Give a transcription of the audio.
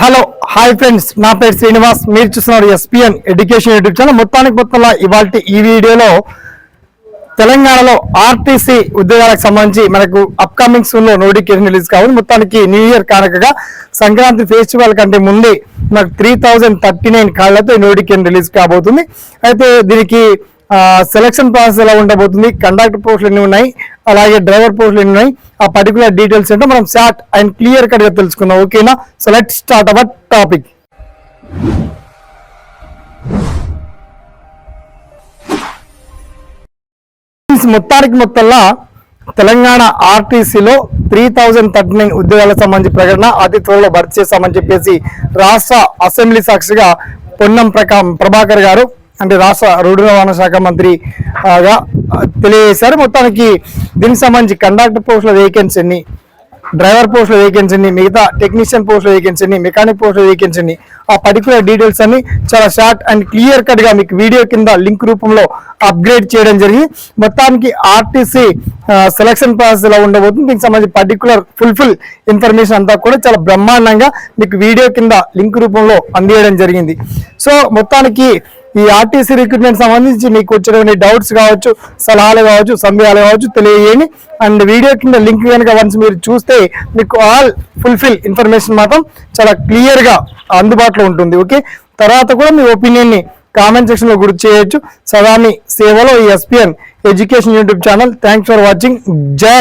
Hello hi friends. నా పేరు శ్రీనివాస్. మీరు చూస్తున్నారు ఎస్పిఎన్ ఎడ్యుకేషన్ యూట్యూబ్ ఛానల్. మొత్తానికి మొత్తంలో ఇవాళ ఈ వీడియోలో తెలంగాణలో ఆర్టీసీ ఉద్యోగాలకు సంబంధించి మనకు అప్కమింగ్ సూన్లో నోటిఫికేషన్ రిలీజ్ కావాలి. మొత్తానికి న్యూ ఇయర్ కానుకగా సంక్రాంతి ఫెస్టివల్ కంటే ముందే మనకు త్రీ థౌజండ్ థర్టీ నైన్ కాళ్ళతో నోటిఫికేషన్ రిలీజ్ కాబోతుంది. అయితే దీనికి సెలక్షన్ ప్రాసెస్ ఎలా ఉండబోతుంది కండక్టర్ పోస్టులు ఎన్ని ఉన్నాయి అలాగే డ్రైవర్ పోస్టులు ఎన్ని ఉన్నాయి? ఆ పర్టికులర్ డీటెయిల్స్ ఏంటో మనం షార్ట్ అండ్ క్లియర్ కట్గా తెలుసుకుందాం. ఓకేనా? So let start our topic మొత్తానికి మొత్తంలో తెలంగాణ ఆర్టీసీలో త్రీ థౌజండ్ థర్టీ నైన్ ఉద్యోగాలకు సంబంధించి ప్రకటన అతి త్వరలో భర్తీ చేస్తామని చెప్పేసి రాష్ట్ర అసెంబ్లీ సాక్షిగా పొన్నం ప్రకా ప్రభాకర్ గారు అంటే రాష్ట్ర రోడ్డు రవాణా శాఖ మంత్రి తెలియజేశారు. మొత్తానికి దీనికి సంబంధించి కండక్టర్ పోస్టుల వేకెన్సీని డ్రైవర్ పోస్టుల వేకెన్సీని మిగతా టెక్నీషియన్ పోస్టుల వేకెన్సీని మెకానిక్ పోస్టుల వేకెన్సీని ఆ పర్టికులర్ డీటెయిల్స్ అన్ని చాలా షార్ట్ అండ్ క్లియర్ కట్గా మీకు వీడియో కింద లింక్ రూపంలో అప్గ్రేడ్ చేయడం జరిగింది. మొత్తానికి ఆర్టీసీ సెలక్షన్ ప్రాసెస్ ఎలా ఉండబోతుంది దీనికి సంబంధించి పర్టికులర్ ఫుల్ఫిల్ ఇన్ఫర్మేషన్ అంతా కూడా చాలా బ్రహ్మాండంగా మీకు వీడియో కింద లింక్ రూపంలో అందియడం జరిగింది. సో మొత్తానికి ఈ ఆర్టీసీ రిక్రూట్మెంట్ సంబంధించి మీకు వచ్చినటువంటి డౌట్స్ కావచ్చు సలహాలు కావచ్చు సందేహాలు కావచ్చు తెలియజేయండి. అండ్ వీడియో కింద లింక్ కనుక వన్స్ మీరు చూస్తే మీకు ఆల్ ఫుల్ఫిల్ ఇన్ఫర్మేషన్ మాత్రం చాలా క్లియర్గా అందుబాటులో ఉంటుంది ఓకే తర్వాత కూడా మీ ఒపీనియన్ని కామెంట్ సెక్షన్లో గుర్తు చేయొచ్చు. సదామి సేవలో ఈ SPN education YouTube channel thanks for watching జై